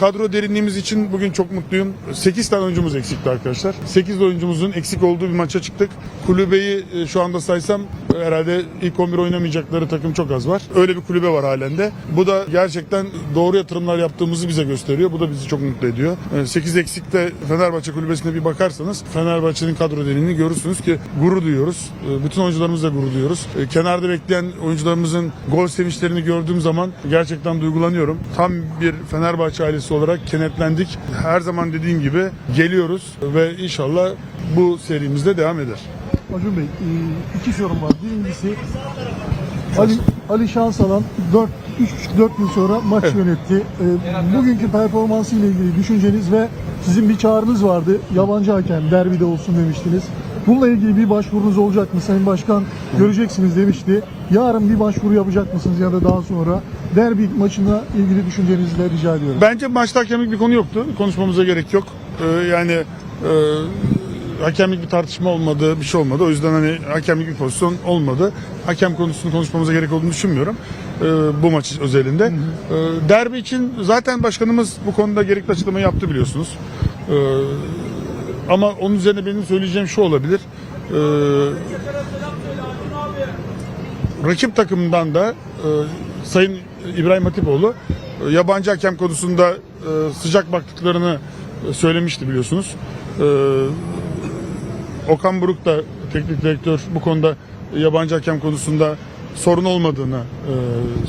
kadro derinliğimiz için bugün çok mutluyum. 8 tane oyuncumuz eksikti arkadaşlar. 8 oyuncumuzun eksik olduğu bir maça çıktık. Kulübeyi e, şu anda saysam e, herhalde ilk 11 oynamayacakları takım çok az var. Öyle bir kulübe var halen de. Bu da gerçekten doğru yatırımlar yaptığımızı bize gösteriyor. Bu da bizi çok mutlu ediyor. 8 eksikte Fenerbahçe kulübesine bir bakarsanız Fenerbahçe'nin kadro derinliğini görürsünüz ki gurur duyuyoruz. E, Bütün oyuncularımızla gurur duyuyoruz. E, Kenarda bekleyen oyuncularımızın gol sevinçlerini gördüğüm zaman gerçekten duygulanıyorum. Tam bir Fenerbahçe ailesi olarak kenetlendik. Her zaman dediğim gibi geliyoruz ve inşallah bu serimizde devam eder. Acun Bey, e, iki sorum var. Birincisi Ali, Ali Şansalan 4 3,5-4 yıl sonra maç yönetti. E, Bugünkü performansı ile ilgili düşünceniz ve sizin bir çağrınız vardı. Yabancı hakem derbide olsun demiştiniz. Bununla ilgili bir başvurunuz olacak mı? Sayın Başkan göreceksiniz demişti. Yarın bir başvuru yapacak mısınız ya da daha sonra? Derbi maçına ilgili düşüncenizi de rica ediyorum. Bence maçta hakemlik bir konu yoktu. Konuşmamıza gerek yok. Ee, yani e, hakemlik bir tartışma olmadı, bir şey olmadı. O yüzden hani hakemlik bir pozisyon olmadı. Hakem konusunu konuşmamıza gerek olduğunu düşünmüyorum. Ee, bu maç özelinde. Ee, derbi için zaten başkanımız bu konuda gerekli açıklamayı yaptı biliyorsunuz. Ee, ama onun üzerine benim söyleyeceğim şu olabilir. Ee, rakip takımdan da e, Sayın İbrahim Hatipoğlu e, yabancı hakem konusunda e, sıcak baktıklarını söylemişti biliyorsunuz. E, Okan Buruk da teknik direktör bu konuda yabancı hakem konusunda sorun olmadığını e,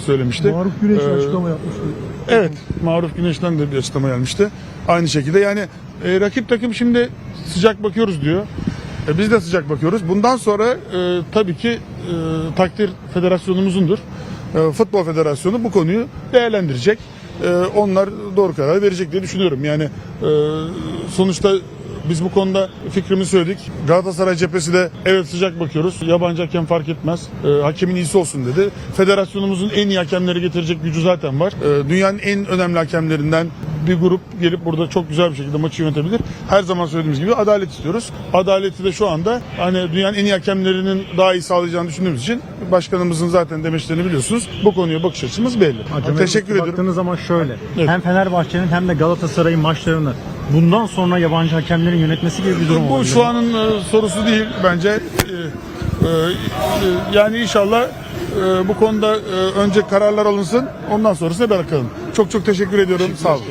söylemişti. Maruf Güneş Ee, açıklama yapmıştı. Evet, Maruf Güneş'ten de bir açıklama gelmişti. Aynı şekilde yani e, rakip takım şimdi sıcak bakıyoruz diyor. E, biz de sıcak bakıyoruz. Bundan sonra e, tabii ki e, takdir federasyonumuzundur. E, Futbol Federasyonu bu konuyu değerlendirecek. E, onlar doğru karar verecek diye düşünüyorum. Yani e, sonuçta biz bu konuda fikrimizi söyledik. Galatasaray cephesi de evet sıcak bakıyoruz. Yabancı hakem fark etmez. E, hakemin iyisi olsun dedi. Federasyonumuzun en iyi hakemleri getirecek gücü zaten var. E, dünyanın en önemli hakemlerinden bir grup gelip burada çok güzel bir şekilde maçı yönetebilir. Her zaman söylediğimiz gibi adalet istiyoruz. Adaleti de şu anda hani dünyanın en iyi hakemlerinin daha iyi sağlayacağını düşündüğümüz için başkanımızın zaten demeçlerini biliyorsunuz. Bu konuya bakış açımız belli. Bey, Teşekkür ediyorum. Baktığınız zaman şöyle. Evet. Hem Fenerbahçe'nin hem de Galatasaray'ın maçlarını bundan sonra yabancı hakemlerin yönetmesi gibi bir durum Bu olabilir. şu anın e, sorusu değil bence. E, e, e, yani inşallah e, bu konuda e, önce kararlar alınsın. Ondan sonrasına bakalım. Çok çok teşekkür ediyorum. Sağ olun.